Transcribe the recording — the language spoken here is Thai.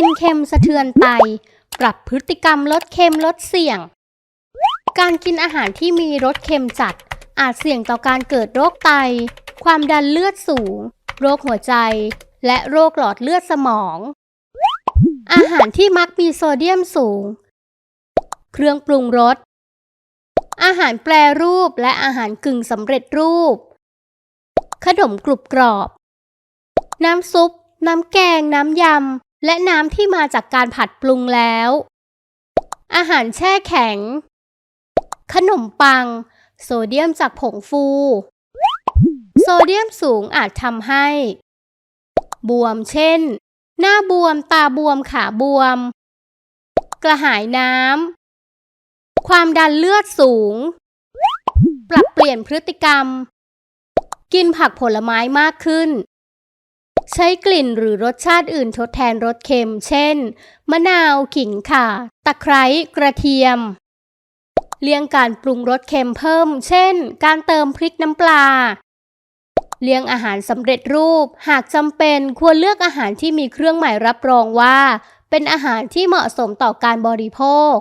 กินเค็มสะเทือนไต ปรับพฤติกรรมลดเค็มลดเสี่ยง การกินอาหารที่มีรสเค็มจัด อาจเสี่ยงต่อการเกิดโรคไต ความดันเลือดสูง โรคหัวใจ และโรคหลอดเลือดสมอง อาหารที่มักมีโซเดียมสูง เครื่องปรุงรส อาหารแปรรูปและอาหารกึ่งสำเร็จรูป ขนมกรุบกรอบ น้ำซุปน้ำแกง น้ำยำ และน้ำที่มาจากการผัดปรุงแล้ว อาหารแช่แข็ง ขนมปัง โซเดียมจากผงฟู โซเดียมสูงอาจทำให้ บวมเช่น หน้าบวมตาบวมขาบวม กระหายน้ำ ความดันเลือดสูง ปรับเปลี่ยนพฤติกรรม กินผักผลไม้มากขึ้น ใช้กลิ่นหรือรสชาติอื่นทดแทนรสเค็ม เช่น มะนาว ขิงข่า ตะไคร้ กระเทียม เลี่ยงการปรุงรสเค็มเพิ่ม เช่น การเติมพริกน้ำปลา เลี่ยงอาหารสำเร็จรูป หากจำเป็นควรเลือกอาหารที่มีเครื่องหมายรับรองว่า เป็นอาหารที่เหมาะสมต่อการบริโภค